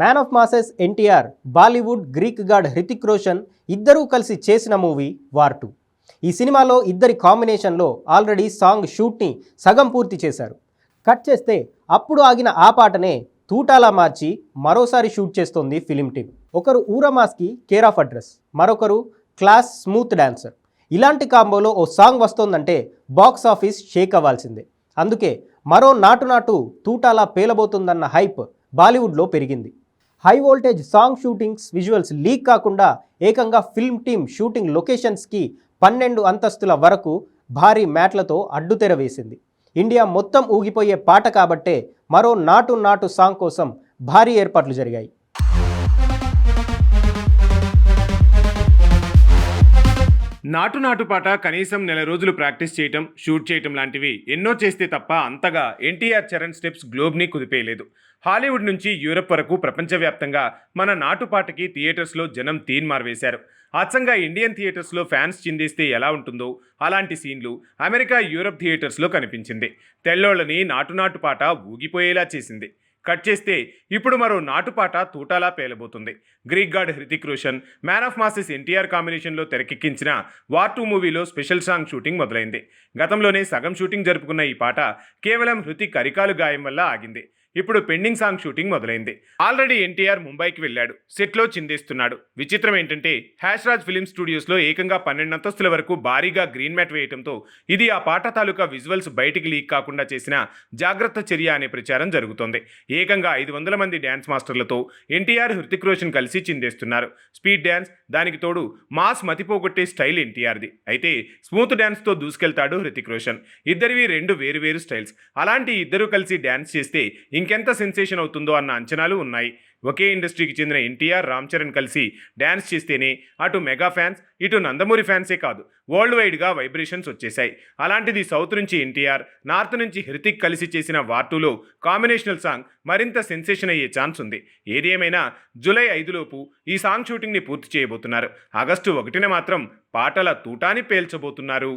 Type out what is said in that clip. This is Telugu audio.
Man of masses NTR Bollywood Greek god Hrithik Roshan ఇద్దరూ కలిసి చేసిన మూవీ వార్ టూ. ఈ సినిమాలో ఇద్దరి కాంబినేషన్లో ఆల్రెడీ సాంగ్ షూట్ని సగం పూర్తి చేశారు. కట్ చేస్తే అప్పుడు ఆగిన ఆ పాటనే తూటాలా మార్చి మరోసారి షూట్ చేస్తోంది ఫిలిం టీం. ఒకరు ఊరమాస్కి కేర్ ఆఫ్ అడ్రస్ మరొకరు క్లాస్ స్మూత్ డాన్సర్. ఇలాంటి కాంబోలో ఓ సాంగ్ వస్తోందంటే బాక్స్ ఆఫీస్ షేక్ అవ్వాల్సిందే. అందుకే మరో నాటు నాటు తూటాలా పేలబోతుందన్న హైప్ బాలీవుడ్లో పెరిగింది. High voltage song shootings visuals leak కాకుండా ఏకంగా ఫిల్మ్ టీమ్ షూటింగ్ లొకేషన్స్కి పన్నెండు అంతస్తుల వరకు భారీ మ్యాట్లతో అడ్డుతెర వేసింది. ఇండియా మొత్తం ఊగిపోయే పాట కాబట్టే మరో నాటు నాటు సాంగ్ కోసం భారీ ఏర్పాట్లు జరిగాయి. నాటు నాటు పాట కనీసం నెల రోజులు ప్రాక్టీస్ చేయటం షూట్ చేయటం లాంటివి ఎన్నో చేస్తే తప్ప అంతగా ఎన్టీఆర్ చరణ్ స్టెప్స్ గ్లోబ్ని కుదిపేయలేదు. హాలీవుడ్ నుంచి యూరప్ వరకు ప్రపంచవ్యాప్తంగా మన నాటుపాటకి థియేటర్స్లో జనం తీన్మార్వేశారు అచ్చంగా ఇండియన్ థియేటర్స్లో ఫ్యాన్స్ చిందేస్తే ఎలా ఉంటుందో అలాంటి సీన్లు అమెరికా యూరప్ థియేటర్స్లో కనిపించింది. తెల్లోళ్ళని నాటు నాటు పాట ఊగిపోయేలా చేసింది. కట్ చేస్తే ఇప్పుడు మరో నాటుపాట తూటాలా పేలబోతుంది. Greek god Hrithik Roshan man of masses NTR కాంబినేషన్లో తెరకెక్కించిన వార్ టూ మూవీలో స్పెషల్ సాంగ్ షూటింగ్ మొదలైంది. గతంలోనే సగం షూటింగ్ జరుపుకున్న ఈ పాట కేవలం హృతిక్ అరికాలు గాయం వల్ల ఆగింది. ఇప్పుడు పెండింగ్ సాంగ్ షూటింగ్ మొదలైంది. ఆల్రెడీ ఎన్టీఆర్ ముంబైకి వెళ్ళాడు. సెట్లో చిందేస్తున్నాడు. విచిత్రం ఏంటంటే హ్యాష్ రాజ్ ఫిలిం స్టూడియోస్లో ఏకంగా పన్నెండు అంతస్తుల వరకు భారీగా గ్రీన్ మ్యాట్ వేయటంతో ఇది ఆ పాట తాలూకా విజువల్స్ బయటికి లీక్ కాకుండా చేసిన జాగ్రత్త చర్య అనే ప్రచారం జరుగుతోంది. ఏకంగా ఐదు వందల మంది డ్యాన్స్ మాస్టర్లతో ఎన్టీఆర్ హృతిక్ రోషన్ కలిసి చిందేస్తున్నారు. స్పీడ్ డ్యాన్స్ దానికి తోడు మాస్ మతిపోగొట్టే స్టైల్ ఎన్టీఆర్ది. అయితే స్మూత్ డ్యాన్స్తో దూసుకెళ్తాడు హృతిక్ రోషన్. ఇద్దరివి రెండు వేరు వేరు స్టైల్స్. అలాంటి ఇద్దరు కలిసి డ్యాన్స్ చేస్తే ఇంకెంత సెన్సేషన్ అవుతుందో అన్న అంచనాలు ఉన్నాయి. ఒకే ఇండస్ట్రీకి చెందిన ఎన్టీఆర్ రామ్ చరణ్ కలిసి డ్యాన్స్ చేస్తేనే అటు మెగా ఫ్యాన్స్ ఇటు నందమూరి ఫ్యాన్సే కాదు వరల్డ్ వైడ్గా వైబ్రేషన్స్ వచ్చేశాయి. అలాంటిది సౌత్ నుంచి ఎన్టీఆర్ నార్త్ నుంచి హృతిక్ కలిసి చేసిన వార్టూలో కాంబినేషనల్ సాంగ్ మరింత సెన్సేషన్ అయ్యే ఛాన్స్ ఉంది. ఏది ఏమైనా జూలై ఐదులోపు ఈ సాంగ్ షూటింగ్ని పూర్తి చేయబోతున్నారు. ఆగస్టు ఒకటిన మాత్రం పాటల తూటాని పేల్చబోతున్నారు.